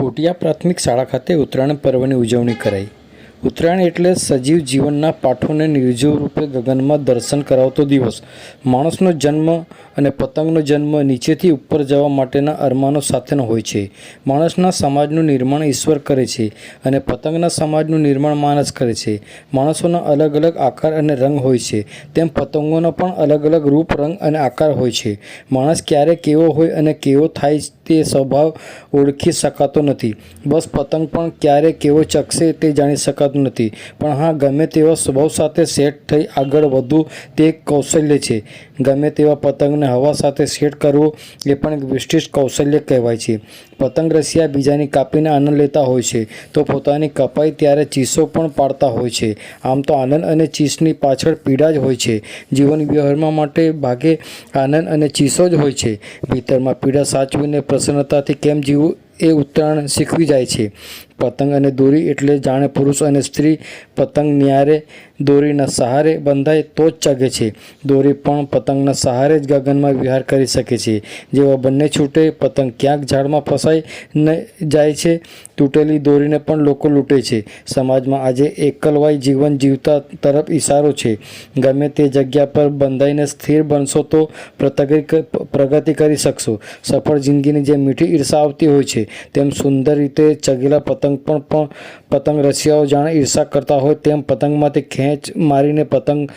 પોટિયા પ્રાથમિક શાળા ખાતે ઉત્તરાયણ પર્વની ઉજવણી કરાઈ. ઉત્તરાયણ એટલે સજીવ જીવનના પાઠોને નિર્જીવ રૂપે ગગનમાં દર્શન કરાવતો દિવસ. માણસનો જન્મ અને પતંગનો જન્મ નીચેથી ઉપર જવા માટેના અરમાનો સાથેનો હોય છે. માણસના સમાજનું નિર્માણ ઈશ્વર કરે છે અને પતંગના સમાજનું નિર્માણ માણસ કરે છે. માણસોના અલગ અલગ આકાર અને રંગ હોય છે. તેમ પતંગોનો પણ અલગ અલગ રૂપ, રંગ અને આકાર હોય છે. માણસ ક્યારે કેવો હોય અને કેવો થાય તે સ્વભાવ ઓળખી શકાતો નથી. બસ પતંગ પણ ક્યારે કેવો ચકશે તે જાણી શકાતું નથી. પણ હા, ગમે તેવા સ્વભાવ સાથે સેટ થઈ આગળ વધવું તે એક કૌશલ્ય છે. ગમે તેવા પતંગને હવા સાથે સેટ કરવું એ પણ એક વિશિષ્ટ કૌશલ્ય કહેવાય છે. પતંગ રસિયા બીજાની કાપીને આનંદ લેતા હોય છે, તો પોતાની કપાઈ ત્યારે ચીસો પણ પાડતા હોય છે. આમ તો આનંદ અને ચીસની પાછળ પીડા જ હોય છે. જીવન વ્યવહારમાં માટે ભાગે આનંદ અને ચીસો જ હોય છે. ભીતરમાં પીડા સાચવીને પ્રસન્નતાથી કેમ જીવવું એ ઉત્તરાયણ શીખવી જાય છે. પતંગ અને દોરી એટલે જાણે પુરુષ અને સ્ત્રી પતંગ ન્યારે, દોરીના સહારે બંધાય તો જ ચગે છે. દોરી પણ પતંગના સહારે જ ગગનમાં વિહાર કરી શકે છે. જેવા બંને છૂટે, પતંગ ક્યાંક ઝાડમાં ફસાઈ ન જાય છે, તૂટેલી દોરીને પણ લોકો લૂંટે છે. સમાજમાં આજે એકલવાય જીવન જીવતા તરફ ઇશારો છે. ગમે તે જગ્યા પર બંધાઈને સ્થિર બનશો તો પ્રગતિ પ્રગતિ કરી શકશો. સફળ જિંદગીની જે મીઠી ઈર્ષા આવતી હોય છે, તેમ સુંદર રીતે ચગેલા પતંગ પણ પણ પતંગ રસિયાઓ જાણે ઈર્ષા કરતા હોય તેમ પતંગમાંથી ખેંચ મારીને પતંગ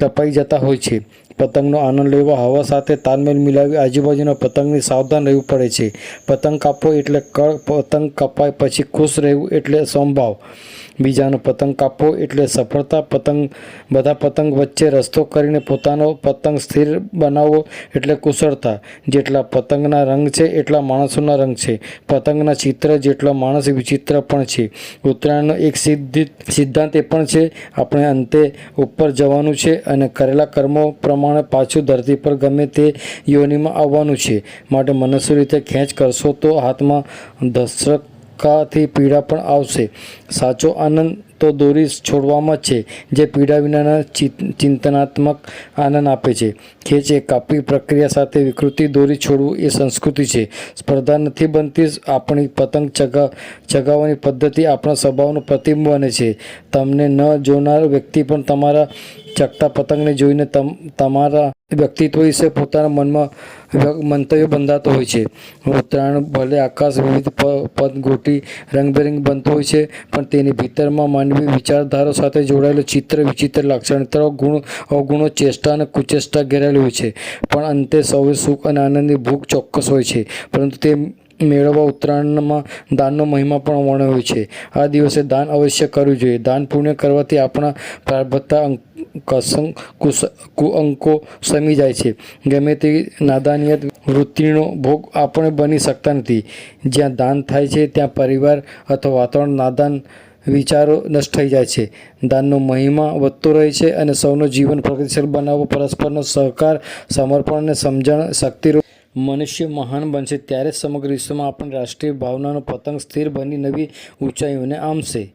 કપાઈ જતા હોય છે. પતંગનો આનંદ લેવા હવા સાથે તાલમેલ મિલાવી આજુબાજુના પતંગની સાવધાન રહેવું પડે છે. પતંગ કાપવો એટલે કળ, પતંગ કપાય પછી ખુશ રહેવું એટલે સંભાવ. બીજાનો પતંગ કાપવો એટલે સફળતા પતંગ, બધા પતંગ વચ્ચે રસ્તો કરીને પોતાનો પતંગ સ્થિર બનાવવો એટલે કુશળતા. જેટલા પતંગના રંગ છે, એટલા માણસોના રંગ છે. પતંગના ચિત્ર જેટલા માણસ વિચિત્ર પણ છે. ઉત્તરાયણનો એક સિદ્ધિ, સિદ્ધાંત એ પણ છે, આપણે અંતે ઉપર જવાનું છે અને કરેલા કર્મો પ્રમાણે પાછું ધરતી પર ગમે તે યોનિમાં આવવાનું છે. માટે મનસ્વી રીતે ખેંચ કરશો તો હાથમાં દસ્તક કાથી પીડા પણ આવશે. સાચો આનંદ તો દોરી છોડવામાં છે, જે પીડા વિનાના ચિંતનાત્મક આનંદ આપે છે. ખેંચ એ કાપી પ્રક્રિયા સાથે વિકૃતિ દોરી છોડવું એ સંસ્કૃતિ છે. સ્પર્ધા નથી બનતી આપણી પતંગ ચગા, ચગાવવાની પદ્ધતિ આપણા સ્વભાવનું પ્રતિબિંબ બને છે. તમને ન જોનાર વ્યક્તિ પણ તમારા ચકતા પતંગને જોઈને તમ, તમારા વ્યક્તિત્વ વિશે પોતાના મનમાં મંતવ્ય બંધાતો હોય છે. ઉત્તરાયણ ભલે આકાશ વિવિધ પદ ગોટી રંગબેરંગ બનતો હોય છે, પણ તેની ભીતરમાં માનવી વિચારધારા સાથે જોડાયેલું ચિત્ર, વિચિત્ર લાક્ષણિકતાઓ, ગુણ, અવગુણો, ચેષ્ટા અને કુચેષ્ટા ઘેરાયેલી હોય છે. પણ અંતે સૌએ સુખ અને આનંદની ભૂખ ચોક્કસ હોય છે, પરંતુ તે મેળવવા ઉત્તરાયણમાં દાનનો મહિમા પણ વર્ણવ્યો છે. આ દિવસે દાન અવશ્ય કરવું જોઈએ. દાન પુણ્ય કરવાથી આપણા પ્રારબ્ધતા કસંક કુઅંકો સમી જાય છે. ગમે તેવી નાદાનિયત વૃત્તિનો ભોગ આપણે બની શકતા નથી. જ્યાં દાન થાય છે, ત્યાં પરિવાર અથવા વાતાવરણ નાદાન વિચારો નષ્ટ થઈ જાય છે. દાનનો મહિમા વધતો રહે છે અને સૌનું જીવન પ્રગતિશીલ બનાવવો પરસ્પરનો સહકાર, સમર્પણ અને સમજણ શક્તિરૂપ મનુષ્ય મહાન બનશે. ત્યારે સમગ્ર વિશ્વમાં આપણી રાષ્ટ્રીય ભાવનાનો પતંગ સ્થિર બની નવી ઊંચાઈઓને આમશે.